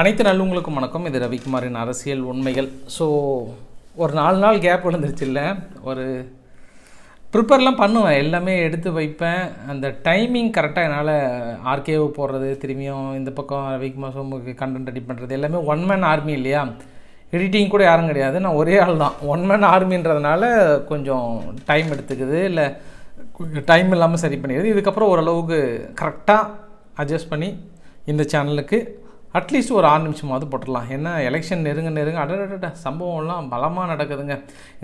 அனைத்து நல்லவங்களுக்கும் வணக்கம். இது ரவிக்குமாரின் அரசியல் உண்மைகள். ஸோ ஒரு நாலு நாள் கேப் விழுந்துருச்சு இல்லை. ஒரு ப்ரிப்பேர்லாம் பண்ணுவேன். எல்லாமே எடுத்து வைப்பேன். அந்த டைமிங் கரெக்டாக என்னால் ஆர்கேஓ போடுறது திரும்பியும் இந்த பக்கம் ரவிக்குமார் சோமுக்கு கண்டென்ட் ரெடி பண்ணுறது எல்லாமே ஒன் மேன் ஆர்மி இல்லையா? எடிட்டிங் கூட யாரும் கிடையாது. நான் ஒரே ஆள் தான். ஒன் மேன் ஆர்மின்றதுனால கொஞ்சம் டைம் எடுத்துக்குது. இல்லை டைம் இல்லாமல் சரி பண்ணிடுது. இதுக்கப்புறம் ஓரளவுக்கு கரெக்டாக அட்ஜஸ்ட் பண்ணி இந்த சேனலுக்கு அட்லீஸ்ட் ஒரு ஆறு நிமிஷமாவது போட்டுடலாம். ஏன்னா எலெக்ஷன் நெருங்க நெருங்க அடடட சம்பவம்லாம் பலமாக நடக்குதுங்க.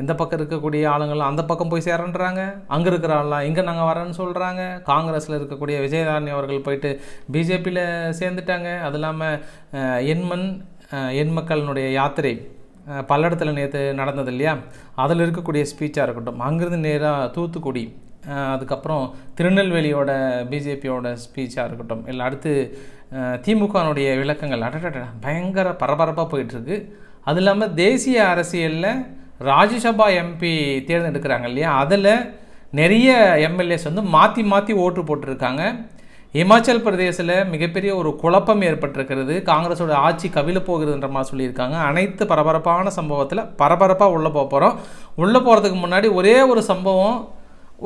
எந்த பக்கம் இருக்கக்கூடிய ஆளுங்கள்லாம் அந்த பக்கம் போய் சேரன்றாங்க? அங்கே இருக்கிற ஆள்லாம் இங்கே நாங்கள் வரேன்னு சொல்கிறாங்க காங்கிரஸில் இருக்கக்கூடிய விஜயதாரணி அவர்கள் போயிட்டு பிஜேபியில் சேர்ந்துட்டாங்க. அது இல்லாமல் எண்மண் எண் மக்களினுடைய யாத்திரை பல்லடத்தில் நேற்று நடந்தது இல்லையா? அதில் இருக்கக்கூடிய ஸ்பீச்சாக இருக்கட்டும். அங்கேருந்து நேராக தூத்துக்குடி அதுக்கப்புறம் திருநெல்வேலியோட பிஜேபியோட ஸ்பீச்சாக இருக்கட்டும். இல்லை அடுத்து திமுகனுடைய விளக்கங்கள் அடடட பயங்கர பரபரப்பாக போயிட்டுருக்கு. அது இல்லாமல் தேசிய அரசியலில் ராஜ்யசபா எம்பி தேர்ந்தெடுக்கிறாங்க இல்லையா? அதில் நிறைய எம்எல்ஏஸ் வந்து மாற்றி மாற்றி ஓட்டு போட்டிருக்காங்க. இமாச்சல் பிரதேசில் மிகப்பெரிய ஒரு குழப்பம் ஏற்பட்டிருக்கிறது. காங்கிரஸோட ஆட்சி கவிழ போகிறதுன்ற மாதிரி சொல்லியிருக்காங்க. அனைத்து பரபரப்பான சம்பவத்தில் பரபரப்பாக உள்ளே போக போகிறோம் உள்ளே போகிறதுக்கு முன்னாடி ஒரே ஒரு சம்பவம்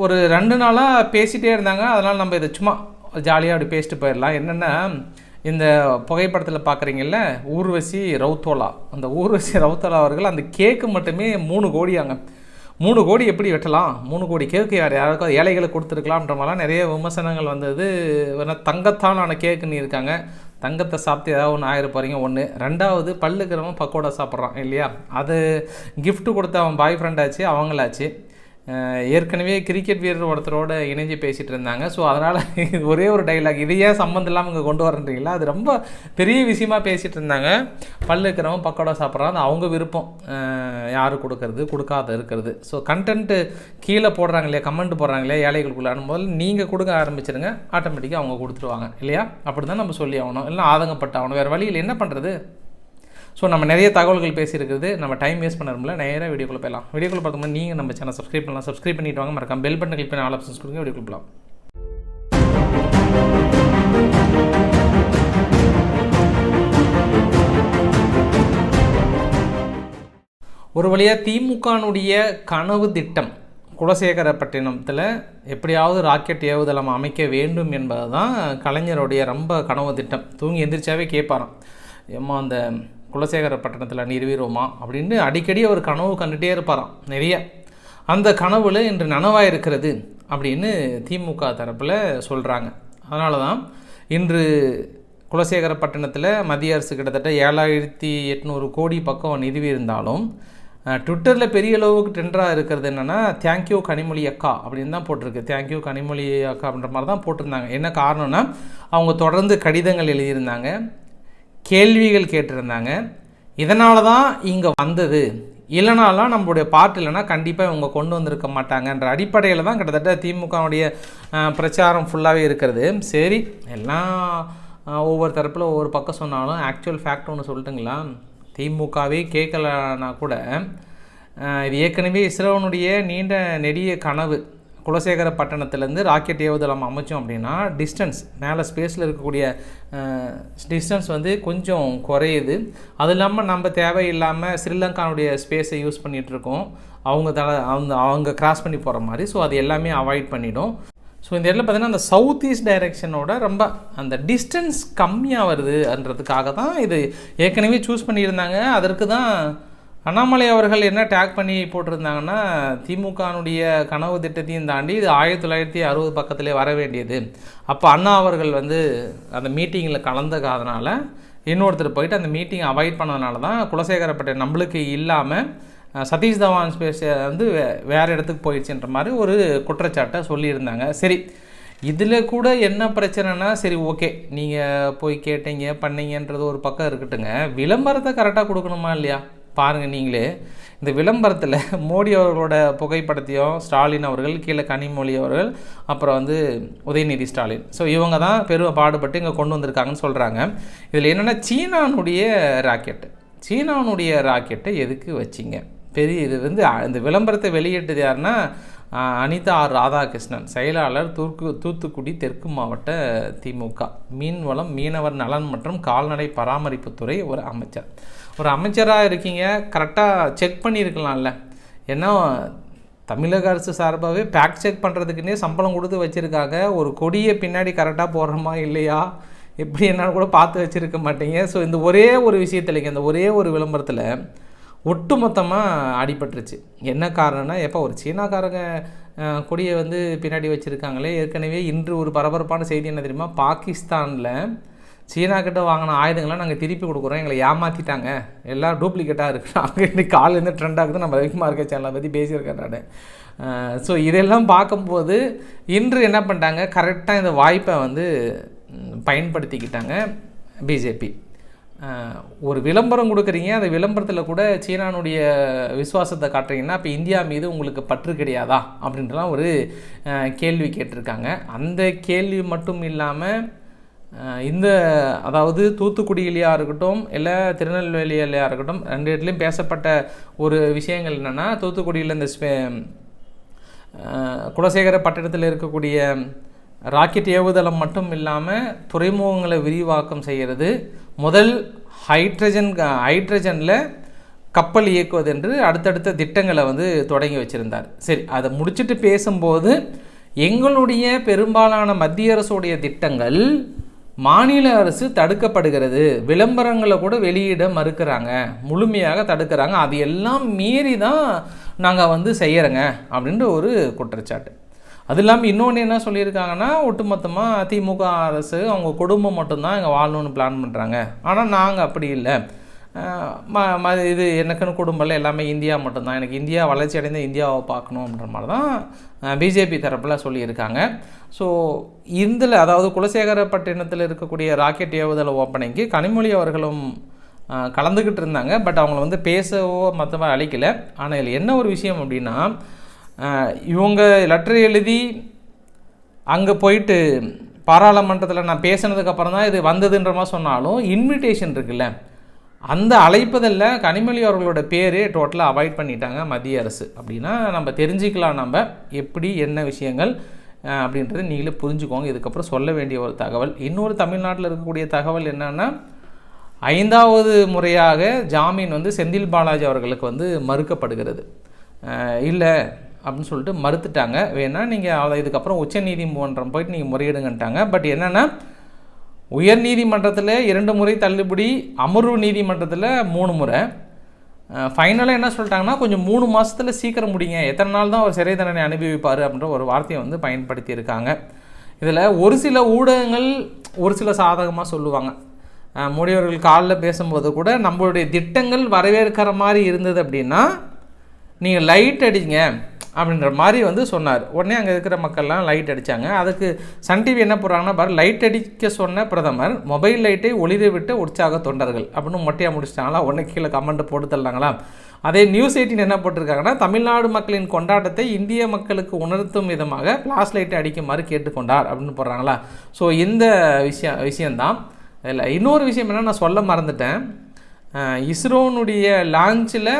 ஒரு ரெண்டு நாளாக பேசிகிட்டே இருந்தாங்க. அதனால் நம்ம இதை சும்மா ஜாலியாக அப்படி பேசிட்டு போயிடலாம். என்னென்னா இந்த புகைப்படத்தில் பார்க்குறீங்கல்ல ஊர்வசி ரவுத்தோலா அந்த ஊர்வசி ரவுத்தோலா அவர்கள் அந்த கேக்கு மட்டுமே மூணு கோடியாங்க. மூணு கோடி எப்படி வெட்டலாம்? மூணு கோடி கேக்கு யார் யாருக்கும் ஏழைகளுக்கு கொடுத்துருக்கலாம்ன்ற மாதிரிலாம் நிறைய விமர்சனங்கள் வந்தது. வேணா தங்கத்தாலான கேக்குன்னு இருக்காங்க. தங்கத்தை சாப்பிட்டு ஏதாவது ஒன்று ஆயிரம் போகிறீங்க ஒன்று ரெண்டாவது பல்லுக்கிறவன் பக்கோடா சாப்பிட்றான் இல்லையா? அது கிஃப்ட்டு கொடுத்த அவன் பாய் ஃப்ரெண்டாச்சு அவங்களாச்சு. ஏற்கனவே கிரிக்கெட் வீரர் ஒருத்தரோட இணைஞ்சு பேசிகிட்டு இருந்தாங்க. ஸோ அதனால் ஒரே ஒரு டைலாக் இதையே சம்மந்தம் இல்லாமல் இங்கே கொண்டு வரன்றீங்களா? அது ரொம்ப பெரிய விஷயமா பேசிகிட்டு இருந்தாங்க. பல்லு இருக்கிறவன் பக்கோடா சாப்பிட்றான். அது அவங்க விருப்பம். யார் கொடுக்கறது? கொடுக்காத இருக்கிறது. ஸோ கண்டென்ட்டு கீழே போடுறாங்க இல்லையா? கமெண்ட் போடுறாங்க இல்லையா? ஏழைகளுக்குள்ளான முதல்ல நீங்கள் கொடுக்க ஆரம்பிச்சிருங்க. ஆட்டோமேட்டிக்காக அவங்க கொடுத்துருவாங்க. இல்லையா? அப்படி தான் நம்ம சொல்லி ஆகணும். இல்லை ஆதங்கப்பட்ட ஆகணும். வேறு வழியில் என்ன பண்ணுறது ஸோ நம்ம நிறைய தகவல்கள் பேசியிருக்கிறது. நம்ம டைம் வேஸ்ட் முடியல நேராக வீடியோக்குள்ள போயிடலாம். வீடியோக்குள்ள பார்த்தோம்னா நீங்கள் நம்ம சேனல் சப்ஸ்கிரைப் பண்ணலாம். சப்ஸ்கிரைப் பண்ணிட்டு வாங்க. மறக்காம பெல் பட்டன் கிளிக் பண்ணி ஆல் ஆப்ஷன்ஸ் கொடுங்க. வீடியோக்குள்ள போகலாம். ஒரு வழியாக திமுகனுடைய கனவு திட்டம் குலசேகரப்பட்டினத்தில் எப்படியாவது ராக்கெட் ஏவுதளம் அமைக்க வேண்டும் என்பது தான் கலைஞருடைய ரொம்ப கனவு திட்டம். தூங்கி எந்திரிச்சாவே கேட்பாராம். ஏமா அந்த குலசேகர பட்டணத்தில் நிறுவிடுவோமா அப்படின்னு அடிக்கடி அவர் கனவு கண்டுகிட்டே இருப்பாராம் நிறைய. அந்த கனவுல இன்று நனவாக இருக்கிறது அப்படின்னு திமுக தரப்பில் சொல்கிறாங்க அதனால தான் இன்று குலசேகர பட்டணத்தில் மத்திய அரசு கிட்டத்தட்ட ஏழாயிரத்தி எட்நூறு கோடி பக்கம் நிறுவி இருந்தாலும் ட்விட்டரில் பெரிய அளவுக்கு ட்ரெண்டாக இருக்கிறது என்னென்னா தேங்க்யூ கனிமொழி அக்கா அப்படின்னு தான் போட்டிருக்கு. தேங்க்யூ கனிமொழி அக்கா அப்படின்ற மாதிரி தான் போட்டிருந்தாங்க. என்ன காரணம்னா அவங்க தொடர்ந்து கடிதங்கள் எழுதியிருந்தாங்க. கேள்விகள் கேட்டிருந்தாங்க. இதனால தான் இங்கே வந்தது. இல்லைனாலாம் நம்மளுடைய பார்ட் இல்லைன்னா கண்டிப்பாக இவங்க கொண்டு வந்திருக்க மாட்டாங்கன்ற அடிப்படையில் தான் கிட்டத்தட்ட திமுகவுடைய பிரச்சாரம் ஃபுல்லாகவே இருக்கிறது. சரி எல்லாம் ஒவ்வொரு தரப்பில் ஒவ்வொரு பக்கம் சொன்னாலும் ஆக்சுவல் ஃபேக்ட் ஒன்று சொல்லட்டுங்களா? திமுகவே கேட்கலனா கூட இது ஏற்கனவே இஸ்ரோனுடைய நீண்ட நெடிய கனவு. குலசேகர பட்டணத்துலேருந்து ராக்கெட் ஏவுதளம் அமைச்சோம் அப்படின்னா டிஸ்டன்ஸ் மேலே ஸ்பேஸில் இருக்கக்கூடிய டிஸ்டன்ஸ் வந்து கொஞ்சம் குறையுது. அது இல்லாமல் நம்ம தேவையில்லாமல் ஸ்ரீலங்கானுடைய ஸ்பேஸை யூஸ் பண்ணிகிட்டு இருக்கோம் அவங்க தலை அவங்க அவங்க கிராஸ் பண்ணி போகிற மாதிரி. ஸோ அது எல்லாமே அவாய்ட் பண்ணிடும். ஸோ இந்த இடத்துல பார்த்திங்கன்னா அந்த சவுத் ஈஸ்ட் டைரெக்ஷனோட ரொம்ப அந்த டிஸ்டன்ஸ் கம்மியாக வருதுன்றதுக்காக தான் இது ஏற்கனவே சூஸ் பண்ணியிருந்தாங்க. அதற்கு தான் அண்ணாமலை அவர்கள் என்ன டேக் பண்ணி போட்டிருந்தாங்கன்னா திமுகனுடைய கனவு திட்டத்தையும் தாண்டி இது ஆயிரத்தி தொள்ளாயிரத்தி அறுபது பக்கத்திலே வர வேண்டியது. அப்போ அண்ணா அவர்கள் வந்து அந்த மீட்டிங்கில் கலந்துக்காதனால இன்னொருத்தர் போயிட்டு அந்த மீட்டிங் அவாய்ட் பண்ணதுனால தான் குலசேகரப்பட்ட நம்மளுக்கு இல்லாமல் சதீஷ் தவான் ஸ்பேஸ் வந்து வே- வேறு இடத்துக்கு போயிடுச்சுன்ற மாதிரி ஒரு குற்றச்சாட்டை சொல்லியிருந்தாங்க. சரி இதில் கூட என்ன பிரச்சனைனா சரி ஓகே நீங்கள் போய் கேட்டீங்க பண்ணீங்கன்றது ஒரு பக்கம் இருக்கட்டுங்க. விளம்பரத்தை கரெக்டாக கொடுக்கணுமா இல்லையா? பாருங்கள் நீங்களே. இந்த விளம்பரத்தில் மோடி அவர்களோட புகைப்படத்தையும் ஸ்டாலின் அவர்கள் கீழே கனிமொழி அவர்கள் அப்புறம் வந்து உதயநிதி ஸ்டாலின். ஸோ இவங்க தான் பெரும் பாடுபட்டு இங்கே கொண்டு வந்திருக்காங்கன்னு சொல்கிறாங்க இதில் என்னென்னா சீனானுடைய ராக்கெட்டு. சீனானுடைய ராக்கெட்டை எதுக்கு வச்சிங்க? பெரிய இது வந்து இந்த விளம்பரத்தை வெளியிட்டது யாருன்னா அனிதா ஆர் ராதாகிருஷ்ணன். செயலாளர் தூக்கு தூத்துக்குடி தெற்கு மாவட்ட திமுக மீன்வளம் மீனவர் நலன் மற்றும் கால்நடை பராமரிப்புத்துறை ஒரு அமைச்சர். ஒரு அமைச்சராக இருக்கீங்க கரெக்டாக செக் பண்ணியிருக்கலாம்ல. ஏன்னா தமிழக அரசு சார்பாகவே பேக் செக் பண்ணுறதுக்குன்னே சம்பளம் கொடுத்து வச்சுருக்காங்க. ஒரு கொடியை பின்னாடி கரெக்டாக போடுறோமா இல்லையா? எப்படி என்னன்னு கூட பார்த்து வச்சுருக்க மாட்டீங்க? ஸோ இந்த ஒரே ஒரு விஷயத்துலங்க இந்த ஒரே ஒரு விளம்பரத்தில் ஒட்டுமொத்தமாக அடிபட்டுருச்சு. என்ன காரணம்னா எப்போ ஒரு சீனாக்காரங்க கொடியை வந்து பின்னாடி வச்சுருக்காங்களே? ஏற்கனவே இன்று ஒரு பரபரப்பான செய்தி என்ன தெரியுமா? பாகிஸ்தானில் சீனா கிட்ட வாங்கின ஆயுதங்களை நாங்கள் திருப்பி கொடுக்குறோம். எங்களை ஏமாற்றிட்டாங்க எல்லாம் டூப்ளிகேட்டாக இருக்குது அங்கே இன்னைக்கு காலேருந்து ட்ரெண்ட் ஆகுது. நம்ம ரவிக்குமார் இருக்க சேனலை பற்றி பேசியிருக்கேன் நான். ஸோ இதெல்லாம் பார்க்கும்போது இன்று என்ன பண்ணிட்டாங்க? கரெக்டாக இந்த வாய்ப்பை வந்து பயன்படுத்திக்கிட்டாங்க பிஜேபி. ஒரு விளம்பரம் கொடுக்குறீங்க. அந்த விளம்பரத்தில் கூட சீனானுடைய விசுவாசத்தை காட்டுறீங்கன்னா இப்போ இந்தியா மீது உங்களுக்கு பற்று கிடையாதா? அப்படின்றலாம் ஒரு கேள்வி கேட்டிருக்காங்க. அந்த கேள்வி மட்டும் இல்லாமல் இந்த அதாவது தூத்துக்குடியிலையா இருக்கட்டும் இல்லை திருநெல்வேலியிலையாக இருக்கட்டும் ரெண்டு இடத்துலையும் பேசப்பட்ட ஒரு விஷயங்கள் என்னென்னா தூத்துக்குடியில் இந்த ஸ்பே குலசேகர பட்டணத்தில் இருக்கக்கூடிய ராக்கெட் ஏவுதளம் மட்டும் இல்லாமல் துறைமுகங்களை விரிவாக்கம் செய்கிறது முதல் ஹைட்ரஜன் ஹைட்ரஜனில் கப்பல் இயக்குவது என்று அடுத்தடுத்த திட்டங்களை வந்து தொடங்கி வச்சுருந்தார். சரி அதை முடிச்சுட்டு பேசும்போது எங்களுடைய பெரும்பாலான மத்திய அரசுடைய திட்டங்கள் மாநில அரசு தடுக்கப்படுகிறது. விளம்பரங்களை கூட வெளியிட மறுக்கிறாங்க. முழுமையாக தடுக்கிறாங்க. அது எல்லாம் மீறி தான் நாங்கள் வந்து செய்கிறோங்க அப்படின்ற ஒரு குற்றச்சாட்டு. அது இல்லாமல் இன்னொன்று என்ன சொல்லியிருக்காங்கன்னா ஒட்டுமொத்தமாக திமுக அரசு அவங்க குடும்பம் மட்டும்தான் இங்கே வாழணும்னு பிளான் பண்ணுறாங்க ஆனால் நாங்கள் அப்படி இல்லை. ம ம இது எனக்குன்னு குடும்பம் இல்லை எல்லாமே இந்தியா மட்டும்தான். எனக்கு இந்தியா வளர்ச்சி அடைந்த இந்தியாவை பார்க்கணும் அப்படின்ற மாதிரி தான் பிஜேபி தரப்பில் சொல்லியிருக்காங்க. ஸோ இதில் அதாவது குலசேகரப்பட்டினத்தில் இருக்கக்கூடிய ராக்கெட் ஏவுதள ஓப்பனிங்க்கு கனிமொழி அவர்களும் கலந்துக்கிட்டு இருந்தாங்க. பட் அவங்கள வந்து பேசவோ மற்றவ அழிக்கலை. ஆனால் இதில் என்ன ஒரு விஷயம் அப்படின்னா இவங்க லெட்டர் எழுதி அங்கே போயிட்டு பாராளுமன்றத்தில் நான் பேசினதுக்கப்புறம் தான் இது வந்ததுன்ற மாதிரி சொன்னாலும் இன்விடேஷன் இருக்குல்ல. அந்த அழைப்பதில் கனிமொழி அவர்களோட பேரே டோட்டலாக அவாய்ட் பண்ணிட்டாங்க மத்திய அரசு. அப்படின்னா நம்ம தெரிஞ்சுக்கலாம் நம்ம எப்படி என்ன விஷயங்கள் அப்படின்றத நீங்களே புரிஞ்சுக்கோங்க. இதுக்கப்புறம் சொல்ல வேண்டிய ஒரு தகவல். இன்னொரு தமிழ்நாட்டில் இருக்கக்கூடிய தகவல் என்னென்னா ஐந்தாவது முறையாக ஜாமீன் வந்து செந்தில் பாலாஜி அவர்களுக்கு வந்து மறுக்கப்படுகிறது. இல்லை அப்படின்னு சொல்லிட்டு மறுத்துட்டாங்க. வேணால் நீங்கள் இதுக்கப்புறம் உச்ச நீதிமன்றம் போயிட்டு நீங்கள் முறையிடுங்கன்ட்டாங்க. பட் என்னென்னா உயர் நீதிமன்றத்தில் இரண்டு முறை தள்ளுபடி அமர்வு நீதிமன்றத்தில் மூணு முறை. ஃபைனலாக என்ன சொல்லிட்டாங்கன்னா கொஞ்சம் மூணு மாதத்தில் சீக்கிரம் முடிங்க. எத்தனை நாள் தான் அவர் சிறை தண்டனை அனுபவிப்பார் அப்படின்ற ஒரு வார்த்தையை வந்து பயன்படுத்தியிருக்காங்க. இதில் ஒரு சில ஊடகங்கள் ஒரு சில சாதகமாக சொல்லுவாங்க. அஹ் காலில் பேசும்போது கூட நம்மளுடைய திட்டங்கள் வரவேற்கிற மாதிரி இருந்தது அப்படின்னா நீங்கள் லைட் அடிங்க. அப்படின்ற மாதிரி வந்து சொன்னார். உடனே அங்கே இருக்கிற மக்கள்லாம் லைட் அடித்தாங்க அதுக்கு சன் டிவி என்ன போடுறாங்கன்னா பாரு லைட் அடிக்க சொன்ன பிரதமர் மொபைல் லைட்டை ஒளிர விட்டு உற்சாக தொண்டர்கள் அப்படின்னு மொட்டையாக முடிச்சிட்டாங்களா? உடனே கீழே கமெண்ட் போட்டு தள்ளாங்களா அதே நியூஸ் எயிட்டின் என்ன போட்டிருக்காங்கன்னா தமிழ்நாடு மக்களின் கொண்டாட்டத்தை இந்திய மக்களுக்கு உணர்த்தும் விதமாக ஃப்ளாஷ் லைட்டை அடிக்குமாறு கேட்டுக்கொண்டார் அப்படின்னு போடுறாங்களா? ஸோ இந்த விஷயம் விஷயந்தான் இதில் இன்னொரு விஷயம் என்ன நான் சொல்ல மறந்துட்டேன். இஸ்ரோனுடைய லான்ச்சில்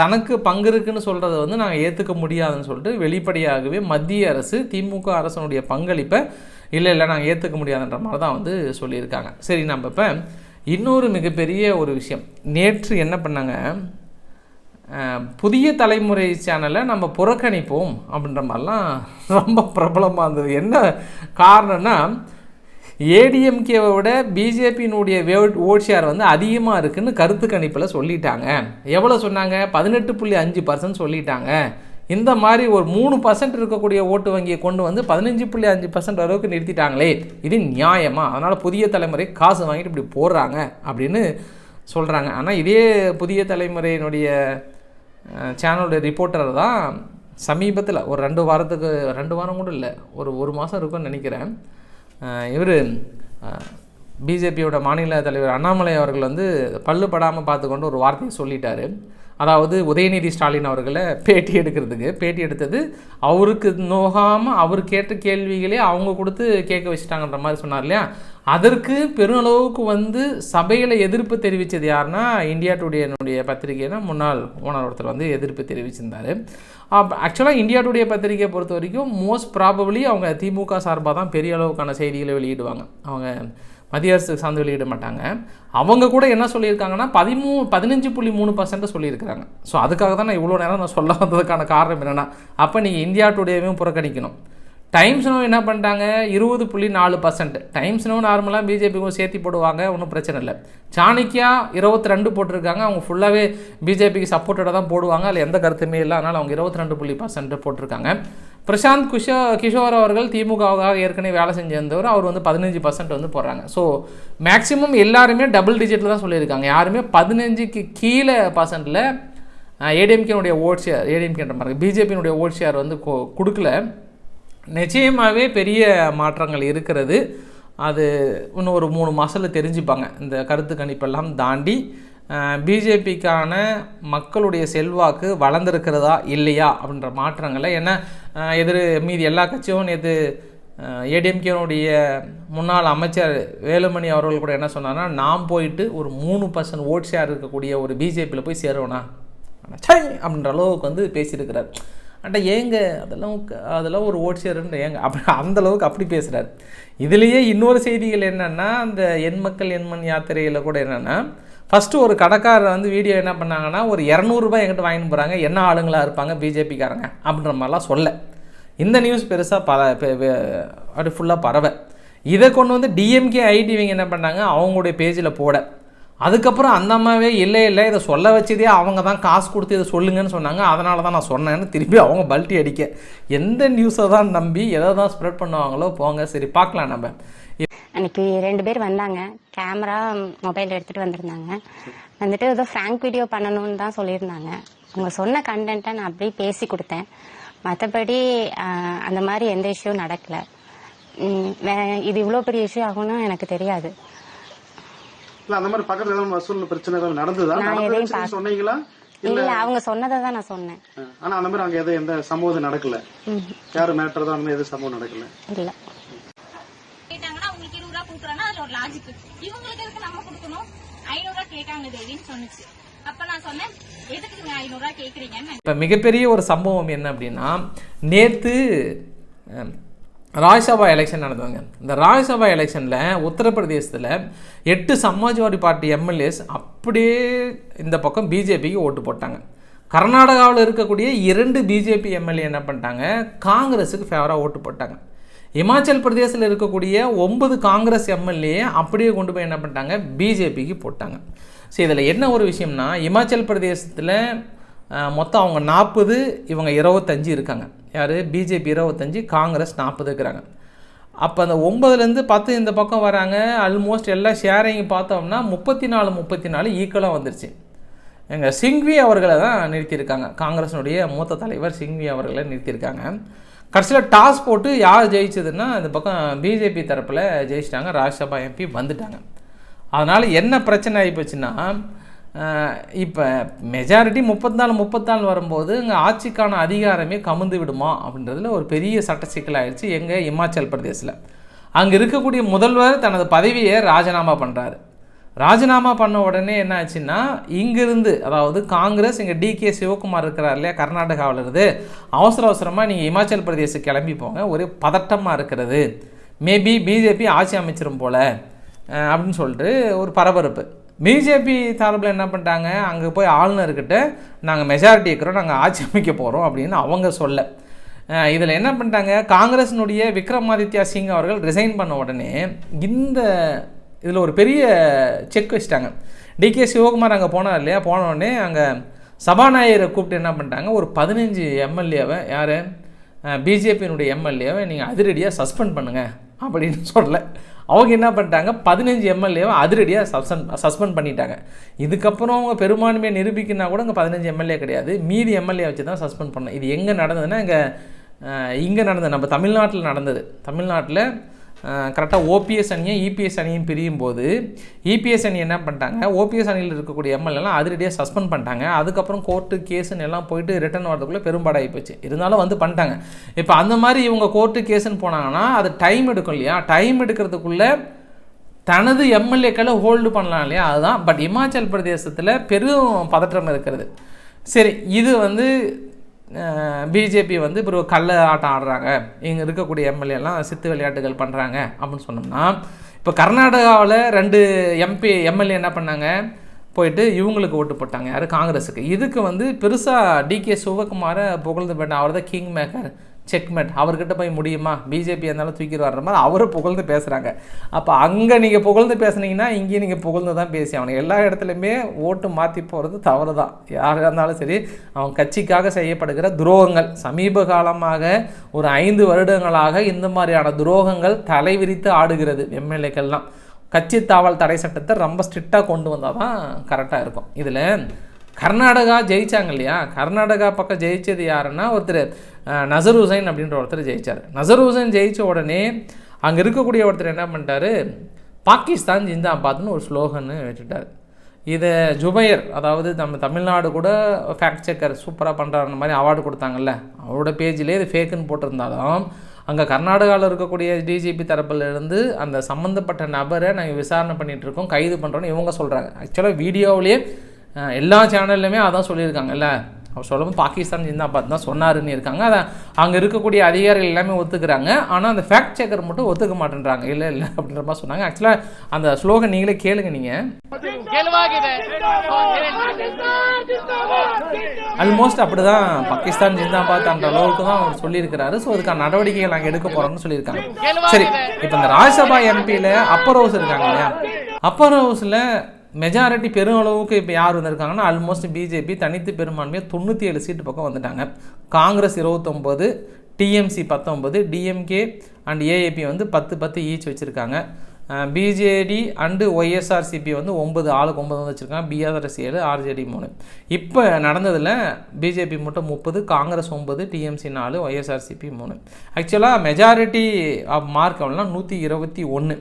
தனக்கு பங்கு இருக்குன்னு சொல்கிறத வந்து நாங்கள் ஏற்றுக்க முடியாதுன்னு சொல்லிட்டு வெளிப்படையாகவே மத்திய அரசு திமுக அரசனுடைய பங்களிப்பை இல்லை இல்லை நாங்கள் ஏற்றுக்க முடியாதுன்ற மாதிரி தான் வந்து சொல்லியிருக்காங்க. சரி நம்ம இப்போ இன்னொரு மிகப்பெரிய ஒரு விஷயம். நேற்று என்ன பண்ணாங்க? புதிய தலைமுறை சேனலை நம்ம புறக்கணிப்போம் அப்படின்ற மாதிரிலாம் ரொம்ப பிரபலமாக இருந்தது. என்ன காரணம்னா ஏடிஎம்கேவை விட பிஜேபியினுடைய ஓட் ஷேர் வந்து அதிகமாக இருக்குன்னு கருத்து கணிப்பில் சொல்லிட்டாங்க. எவ்வளோ சொன்னாங்க? பதினெட்டு புள்ளி அஞ்சு பர்சன்ட் சொல்லிட்டாங்க. இந்த மாதிரி ஒரு மூணு பர்சன்ட் இருக்கக்கூடிய ஓட்டு வங்கியை கொண்டு வந்து பதினஞ்சு புள்ளி அஞ்சு பர்சன்ட் அளவுக்கு நிறுத்திட்டாங்களே. இது நியாயமா? அதனால் புதிய தலைமுறை காசு வாங்கிட்டு இப்படி போடுறாங்க அப்படின்னு சொல்கிறாங்க ஆனால் இதே புதிய தலைமுறையினுடைய சேனலுடைய ரிப்போர்ட்டர் தான் சமீபத்தில் ஒரு ரெண்டு வாரத்துக்கு ரெண்டு வாரம் கூட இல்லை ஒரு ஒரு மாதம் இருக்கும்னு நினைக்கிறேன். இவர் பிஜேபியோட மாநில தலைவர் அண்ணாமலை அவர்கள் வந்து பல்லு படாமல் பார்த்துக்கொண்டு ஒரு வார்த்தையை சொல்லிட்டாரு. அதாவது உதயநிதி ஸ்டாலின் அவர்களை பேட்டி எடுக்கிறதுக்கு. பேட்டி எடுத்தது அவருக்கு நோகாமல் அவர் கேட்ட கேள்விகளே அவங்க கொடுத்து கேட்க வச்சுட்டாங்கன்ற மாதிரி சொன்னார் இல்லையா? அதற்கு பெருமளவுக்கு வந்து சபையில் எதிர்ப்பு தெரிவித்தது யாருன்னா இந்தியா டுடேனுடைய பத்திரிகைனா முன்னாள் ஓனர் ஒருத்தர் வந்து எதிர்ப்பு தெரிவிச்சிருந்தார். ஆக்சுவலாக இந்தியா டுடே பத்திரிகையை பொறுத்த வரைக்கும் மோஸ்ட் ப்ராபபிளி அவங்க திமுக சார்பாக தான் பெரிய அளவுக்கான செய்திகளை வெளியிடுவாங்க. அவங்க மத்திய அரசு சார்ந்து வெளியிட மாட்டாங்க. அவங்க கூட என்ன சொல்லியிருக்காங்கன்னா பதிமூ பதினஞ்சு புள்ளி மூணு பர்சன்ட் சொல்லியிருக்கிறாங்க. ஸோ அதுக்காக தான் நான் இவ்வளோ நேரம் நான் சொல்ல வந்ததுக்கான காரணம் என்னென்னா அப்போ நீங்கள் இந்தியா டுடேவையும் புறக்கணிக்கணும். டைம்ஸ் நோ என்ன பண்ணிட்டாங்க? இருபது புள்ளி நாலு பர்சன்ட் டைம்ஸ் நோ நார்மலாக பிஜேபிக்கும் சேர்த்து போடுவாங்க ஒன்றும் பிரச்சனை இல்லை. சாணக்கியா இருபத்தி ரெண்டு போட்டிருக்காங்க அவங்க ஃபுல்லாகவே பிஜேபிக்கு சப்போர்ட்டடாக தான் போடுவாங்க அதில் எந்த கருத்துமே இல்லை. அதனால் அவங்க இருபத்தி ரெண்டு புள்ளி பர்சன்ட் போட்டிருக்காங்க. பிரசாந்த் குஷோ கிஷோர் அவர்கள் திமுகவுக்காக ஏற்கனவே வேலை செஞ்சிருந்தவர் அவர் வந்து பதினஞ்சு பர்சன்ட் வந்து போடுறாங்க. ஸோ மேக்ஸிமம் எல்லாருமே டபுள் டிஜிட்டில் தான் சொல்லியிருக்காங்க. யாருமே பதினஞ்சுக்கு கீழே பர்சன்ட்டில் ஏடிஎம்கேனுடைய ஓட் ஷேர் ஏடிஎம்கேன்ற மாதிரி பிஜேபியினுடைய ஓட் ஷேர் வந்து கொ- கொடுக்கல. நிச்சயமாகவே பெரிய மாற்றங்கள் இருக்கிறது. அது இன்னும் ஒரு மூணு மாதத்தில் தெரிஞ்சுப்பாங்க. இந்த கருத்து கணிப்பெல்லாம் தாண்டி பிஜேபிக்கான மக்களுடைய செல்வாக்கு வளர்ந்துருக்கிறதா இல்லையா அப்படின்ற மாற்றங்களை ஏன்னா எதிர் மீதி எல்லா கட்சியும் நேற்று ஏடிஎம்கேனுடைய முன்னாள் அமைச்சர் வேலுமணி அவர்கள் கூட என்ன சொன்னார்னா நாம் போயிட்டு ஒரு மூணு பர்சன்ட் ஓட் ஷேர் இருக்கக்கூடிய ஒரு பிஜேபியில் போய் சேருவேனா சை அப்படின்ற அளவுக்கு வந்து பேசியிருக்கிறார். அண்டா ஏங்க அதெல்லாம் க- அதெல்லாம் ஒரு ஓட் ஷேருன்ற ஏங்க அப்படி அந்தளவுக்கு அப்படி பேசுகிறார் இதுலேயே இன்னொரு செய்திகள் என்னென்னா அந்த எண் மக்கள் எண்மண் யாத்திரையில் கூட என்னென்னா ஃபஸ்ட்டு ஒரு கடைக்காரர் வந்து வீடியோ என்ன பண்ணாங்கன்னா ஒரு இரநூறுபா எங்கிட்ட வாங்கிட்டு போகிறாங்க என்ன ஆளுங்களா இருப்பாங்க? பிஜேபிக்காரங்க அப்படின்ற மாதிரிலாம் சொல்ல. இந்த நியூஸ் பெருசாக பல அப்படி ஃபுல்லாக பரவ. இதை கொண்டு வந்து டிஎம்கே ஐடி இவங்க என்ன பண்ணாங்க? அவங்களுடைய பேஜில் போட. அதுக்கப்புறம் அந்த அம்மாவே இல்லை இல்லை இதை சொல்ல வச்சதே அவங்க தான் காசு கொடுத்து இதை சொல்லுங்கன்னு சொன்னாங்க. அதனால தான் நான் சொன்னேன்னு திருப்பி அவங்க பல்ட்டி அடிக்க. எந்த நியூஸை தான் நம்பி எதை தான் ஸ்ப்ரெட் பண்ணுவாங்களோ போங்க. சரி பார்க்கலாம் நம்ம. அன்னைக்கு ரெண்டு பேர் வந்தாங்க. கேமரா மொபைல் எடுத்துட்டு வந்திருந்தாங்க. வந்துட்டு ஏதோ ஃப்ராங்க் வீடியோ பண்ணணும்னு தான் சொல்லியிருந்தாங்க. அவங்க சொன்ன கண்டென்ட்டை நான் அப்படியே பேசி கொடுத்தேன். மற்றபடி அந்த மாதிரி எந்த இஷ்யூ நடக்கல. வே- இது இவ்வளோ பெரிய இஷ்யூ ஆகும்னு எனக்கு தெரியாது. இல்ல அந்த மாதிரி பக்கத்துல ஏதாவது வசூல் பிரச்சனை ஏதாவது நடந்ததா? நடந்ததுன்னு சொன்னீங்களா? இல்ல. அவங்க சொன்னதை தான் நான் சொன்னேன். ஆனா அந்த மாதிரி அங்க எதுவும் எந்த சம்பவம் நடக்கல. யாரு மேட்டர் தான் எதுவும் சம்பவம் நடக்கல? இல்ல. கேட்டாங்கன்னா உங்களுக்கு இருபது ரூபா கொடுக்குறேன்னா அதுல ஒரு லாஜிக் இவங்களுக்கு எதுக்கு நம்ம கொடுக்கணும்? ஐநூறு ரூபா கேட்காங்க தேவின்னு சொன்னுச்சு. அப்ப நான் சொன்னேன் எதுக்கு நீங்க ஐநூறு ரூபா கேக்குறீங்கன்னு? இப்போ மிகப்பெரிய ஒரு சம்பவம் என்ன அப்படின்னா நேற்று ராஜ்யசபா எலெக்ஷன் நடந்தவங்க இந்த ராஜ்யசபா எலெக்ஷனில் உத்தரப்பிரதேசத்தில் எட்டு சமாஜ்வாடி பார்ட்டி எம்எல்ஏஸ் அப்படியே இந்த பக்கம் பிஜேபிக்கு ஓட்டு போட்டாங்க. கர்நாடகாவில் இருக்கக்கூடிய இரண்டு பிஜேபி எம்எல்ஏ என்ன பண்ணிட்டாங்க? காங்கிரஸுக்கு ஃபேவராக ஓட்டு போட்டாங்க. இமாச்சல் பிரதேசத்தில் இருக்கக்கூடிய ஒன்பது காங்கிரஸ் எம்எல்ஏ அப்படியே கொண்டு போய் என்ன பண்ணிட்டாங்க? பிஜேபிக்கு போட்டாங்க. ஸோ இதில் என்ன ஒரு விஷயம்னா இமாச்சல் பிரதேசத்தில் மொத்தம் அவங்க நாற்பது இவங்க இருபத்தஞ்சு இருக்காங்க. யார்? பிஜேபி இருபத்தஞ்சு காங்கிரஸ் நாற்பது இருக்கிறாங்க. அப்போ அந்த ஒம்பதுலேருந்து பத்து இந்த பக்கம் வராங்க. ஆல்மோஸ்ட் எல்லா ஷேரிங் பார்த்தோம்னா முப்பத்தி நாலு முப்பத்தி நாலு ஈக்குவலாக வந்துருச்சு. எங்கள் சிங்வி அவர்களை தான் நிறுத்தியிருக்காங்க. காங்கிரஸினுடைய மூத்த தலைவர் சிங்வி அவர்களை நிறுத்தியிருக்காங்க. கடைசியில் டாஸ் போட்டு யார் ஜெயிச்சதுன்னா இந்த பக்கம் பிஜேபி தரப்பில் ஜெயிச்சிட்டாங்க. ராஜ்யசபா எம்பி வந்துட்டாங்க. அதனால் என்ன பிரச்சனை ஆகிப்போச்சுன்னா இப்போ மெஜாரிட்டி முப்பத்தாலு முப்பத்தாலு வரும்போது இங்கே ஆட்சிக்கான அதிகாரமே கமுந்து விடுமா அப்படின்றதுல ஒரு பெரிய சட்ட சிக்கலாயிடுச்சு எங்கள் இமாச்சல் பிரதேசில் அங்கே இருக்கக்கூடிய முதல்வர் தனது பதவியை ராஜினாமா பண்ணுறாரு ராஜினாமா பண்ண உடனே என்ன ஆச்சுன்னா இங்கிருந்து அதாவது காங்கிரஸ் இங்கே டிகே சிவகுமார் இருக்கிறார் இல்லையா கர்நாடகாவில் இருந்து அவசர அவசரமாக நீங்கள் இமாச்சல் பிரதேச கிளம்பி போங்க ஒரே பதட்டமாக இருக்கிறது. மேபி பிஜேபி ஆட்சி அமைச்சிரும் போல் அப்படின்னு சொல்லிட்டு ஒரு பரபரப்பு. பிஜேபி தரப்பில் என்ன பண்ணிட்டாங்க? அங்கே போய் ஆளுநர்கிட்ட நாங்கள் மெஜாரிட்டி இருக்கிறோம் நாங்கள் ஆட்சி அமைக்க போகிறோம் அப்படின்னு அவங்க சொல்ல. இதில் என்ன பண்ணிட்டாங்க? காங்கிரஸினுடைய விக்ரமாதித்யா சிங் அவர்கள் ரிசைன் பண்ண உடனே இந்த இதில் ஒரு பெரிய செக் வச்சிட்டாங்க. டிகே சிவகுமார் அங்கே போனார் இல்லையா? போன உடனே அங்கே சபாநாயகரை கூப்பிட்டு என்ன பண்ணிட்டாங்க? ஒரு பதினஞ்சு எம்எல்ஏவை யார்? பிஜேபியினுடைய எம்எல்ஏவை நீங்கள் அதிரடியாக சஸ்பெண்ட் பண்ணுங்கள் அப்படின்னு சொல்லலை. அவங்க என்ன பண்ணிட்டாங்க பதினஞ்சு எம்எல்ஏவை அதிரடியாக சப்சன் சஸ்பெண்ட் பண்ணிட்டாங்க. இதுக்கப்புறம் அவங்க பெரும்பான்மையை நிரூபிக்கினா கூட இங்கே பதினஞ்சு எம்எல்ஏ கிடையாது. மீதி எம்எல்ஏ வச்சு தான் சஸ்பெண்ட் பண்ணோம் இது எங்கே நடந்ததுன்னா இங்கே இங்கே நடந்தது. நம்ம தமிழ்நாட்டில் நடந்தது. தமிழ்நாட்டில் கரெக்டாக ஓபிஎஸ் அணியும் இபிஎஸ் அணியும் பிரியும் போது இபிஎஸ் அணி என்ன பண்ணிட்டாங்க? ஓபிஎஸ் அணியில் இருக்கக்கூடிய எம்எல்ஏலாம் அதிரடியாக சஸ்பெண்ட் பண்ணிட்டாங்க. அதுக்கப்புறம் கோர்ட்டு கேஸுன்னு எல்லாம் போயிட்டு ரிட்டர்ன் வரதுக்குள்ளே பெரும்பாடாகி போச்சு. இருந்தாலும் வந்து பண்ணிட்டாங்க. இப்போ அந்த மாதிரி இவங்க கோர்ட்டு கேஸுன்னு போனாங்கன்னா அது டைம் எடுக்கும் இல்லையா? டைம் எடுக்கிறதுக்குள்ளே தனது எம்எல்ஏக்களை ஹோல்டு பண்ணலாம் இல்லையா? அதுதான். பட் இமாச்சல் பிரதேசத்தில் பெரும் பதற்றம் இருக்கிறது. சரி இது வந்து பிஜேபி வந்து இப்போ கள்ள ஆட்டம் ஆடுறாங்க. இங்கே இருக்கக்கூடிய எம்எல்ஏலாம் சித்து விளையாட்டுகள் பண்ணுறாங்க அப்படின்னு சொன்னோம்னா இப்போ கர்நாடகாவில் ரெண்டு எம்பி எம்எல்ஏ என்ன பண்ணாங்க? போயிட்டு இவங்களுக்கு ஓட்டு போட்டாங்க. யார்? காங்கிரஸுக்கு. இதுக்கு வந்து பெருசாக டிகே சிவகுமாரை புகழ்ந்து போயிட்டான் அவர் தான் கிங் மேக்கர் செக்மெட் அவர்கிட்ட போய் முடியுமா? பிஜேபி இருந்தாலும் தூக்கிட்டு வர்ற மாதிரி அவரை புகழ்ந்து பேசுகிறாங்க அப்போ அங்கே நீங்கள் புகழ்ந்து பேசுனீங்கன்னா இங்கேயும் நீங்கள் புகழ்ந்து தான் பேசி அவனுக்கு எல்லா இடத்துலையுமே ஓட்டு மாற்றி போகிறது தவறு தான் யாராக இருந்தாலும் சரி அவன் கட்சிக்காக செய்யப்படுகிற துரோகங்கள். சமீப காலமாக ஒரு ஐந்து வருடங்களாக இந்த மாதிரியான துரோகங்கள் தலை விரித்து ஆடுகிறது எம்எல்ஏக்கள்லாம். கட்சி தாவல் தடை சட்டத்தை ரொம்ப ஸ்ட்ரிக்டாக கொண்டு வந்தால் தான் கரெக்டாக இருக்கும். இதில் கர்நாடகா ஜெயிச்சாங்க இல்லையா? கர்நாடகா பக்கம் ஜெயிச்சது யாருன்னா ஒருத்தர் நசர் ஹுசைன் அப்படின்ற ஒருத்தர் ஜெயித்தார் நசர் ஹுசைன் ஜெயிச்ச உடனே அங்கே இருக்கக்கூடிய ஒருத்தர் என்ன பண்ணிட்டாரு? பாகிஸ்தான் ஜிந்தாபாத்னு ஒரு ஸ்லோகன்னு வச்சுட்டார். இதை ஜுபையர் அதாவது நம்ம தமிழ்நாடு கூட ஃபேக்ட் செக்கர் சூப்பராக பண்ணுறாங்க மாதிரி அவார்டு கொடுத்தாங்கல்ல. அவரோட பேஜ்லேயே இது ஃபேக்குன்னு போட்டிருந்தாலும் அங்கே கர்நாடகாவில் இருக்கக்கூடிய டிஜிபி தரப்பிலிருந்து அந்த சம்மந்தப்பட்ட நபரை நாங்கள் விசாரணை பண்ணிகிட்டு இருக்கோம் கைது பண்ணுறோன்னு இவங்க சொல்கிறாங்க ஆக்சுவலாக வீடியோவிலேயே எல்லா சேனல்லையுமே அதான் சொல்லியிருக்காங்கல்ல. அவர் சொல்லும்போது பாகிஸ்தான் ஜிந்தாபாத் தான் சொன்னாருன்னு இருக்காங்க. அதை அங்கே இருக்கக்கூடிய அதிகாரிகள் எல்லாமே ஒத்துக்கிறாங்க. ஆனால் அந்த ஃபேக்ட் செக்கர் மட்டும் ஒத்துக்க மாட்டேன்றாங்க. இல்லை இல்லை அப்படின்ற மாதிரி சொன்னாங்க. ஆக்சுவலாக அந்த ஸ்லோகன் நீங்களே கேளுங்க நீங்கள் ஆல்மோஸ்ட் அப்படிதான் பாகிஸ்தான் ஜிந்தாபாத் அந்த அளவுக்கு தான் அவர் சொல்லியிருக்கிறாரு. ஸோ அதுக்கான நடவடிக்கைகள் நாங்கள் எடுக்க போறோம்னு சொல்லியிருக்காங்க. சரி இப்போ இந்த ராஜ்யசபா எம்பியில் அப்பர் ஹவுஸ் இருக்காங்க இல்லையா? அப்பர் ஹவுஸில் மெஜாரிட்டி பெருமளவுக்கு இப்போ யார் வந்திருக்காங்கன்னா ஆல்மோஸ்ட் பிஜேபி தனித்து பெரும்பான்மையாக தொண்ணூற்றி ஏழு சீட்டு பக்கம் வந்துட்டாங்க. காங்கிரஸ் இருபத்தொம்போது டிஎம்சி பத்தொம்பது டிஎம்கே அண்ட் ஏஏபி வந்து பத்து பத்து ஈச் வச்சுருக்காங்க. பிஜேடி அண்டு ஒய்எஸ்ஆர்சிபி வந்து ஒம்பது ஆளுக்கு ஒம்பது வந்து வச்சுருக்காங்க. பிஆர்எஸ் ஏழு ஆர்ஜேடி மூணு. இப்போ நடந்ததில் பிஜேபி மட்டும் முப்பது காங்கிரஸ் ஒம்பது டிஎம்சி நாலு ஒய்எஸ்ஆர்சிபி மூணு. ஆக்சுவலாக மெஜாரிட்டி ஆஃப் மார்க் எவ்வளோனா நூற்றி இருபத்தி ஒன்று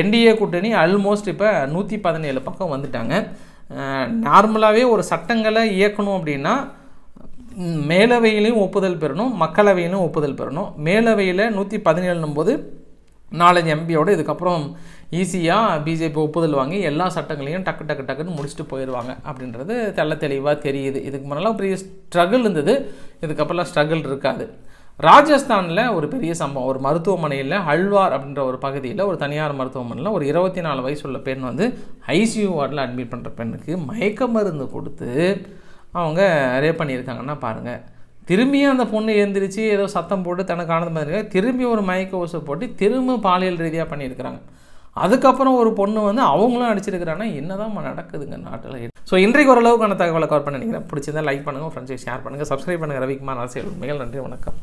என்டிஏ கூட்டணி ஆல்மோஸ்ட் இப்போ நூற்றி பதினேழு பக்கம் வந்துட்டாங்க. நார்மலாகவே ஒரு சட்டங்களை இயக்கணும் அப்படின்னா மேலவையிலையும் ஒப்புதல் பெறணும் மக்களவையிலும் ஒப்புதல் பெறணும். மேலவையில் நூற்றி பதினேழுன்னும் போது நாலஞ்சு எம்பியோடு இதுக்கப்புறம் ஈஸியாக பிஜேபி ஒப்புதல் வாங்கி எல்லா சட்டங்களையும் டக்கு டக்கு டக்குன்னு முடிச்சுட்டு போயிடுவாங்க அப்படின்றது தெள்ள தெளிவாக தெரியுது. இதுக்கு முன்னெல்லாம் பெரிய ஸ்ட்ரகிள் இருந்தது. இதுக்கப்புறம்லாம் ஸ்ட்ரகிள் இருக்காது. ராஜஸ்தானில் ஒரு பெரிய சம்பவம். ஒரு மருத்துவமனையில் ஹல்வார் அப்படின்ற ஒரு பகுதியில் ஒரு தனியார் மருத்துவமனையில் ஒரு இருபத்தி நாலு வயசுள்ள பெண் வந்து ஐசியூ வார்டில் அட்மிட் பண்ணுற பெண்ணுக்கு மயக்க மருந்து கொடுத்து அவங்க ரேப் பண்ணியிருக்காங்கன்னா பாருங்கள் திரும்பியும் அந்த பொண்ணு எழுந்திரிச்சு ஏதோ சத்தம் போட்டு தனக்கு ஆனந்தமாக இருக்காங்க. திரும்பி ஒரு மயக்க ஊசை போட்டு திரும்ப பாலியல் ரீதியாக பண்ணியிருக்கிறாங்க. அதுக்கப்புறம் ஒரு பொண்ணு வந்து அவங்களும் அடிச்சிருக்கிறாங்கன்னா என்னதான் நடக்குதுங்க நாட்டில். ஸோ இன்றைக்கு ஓரளவுக்கான தகவலை கவர் பண்ண நினைக்கிறேன். பிடிச்சிருந்தா லைக் பண்ணுங்கள் ஃப்ரெண்ட்ஸை ஷேர் பண்ணுங்கள் சப்ஸ்கிரைப் பண்ணுங்கள் ரவிக்குமார் அரசியல் உண்மைகள் நன்றி வணக்கம்.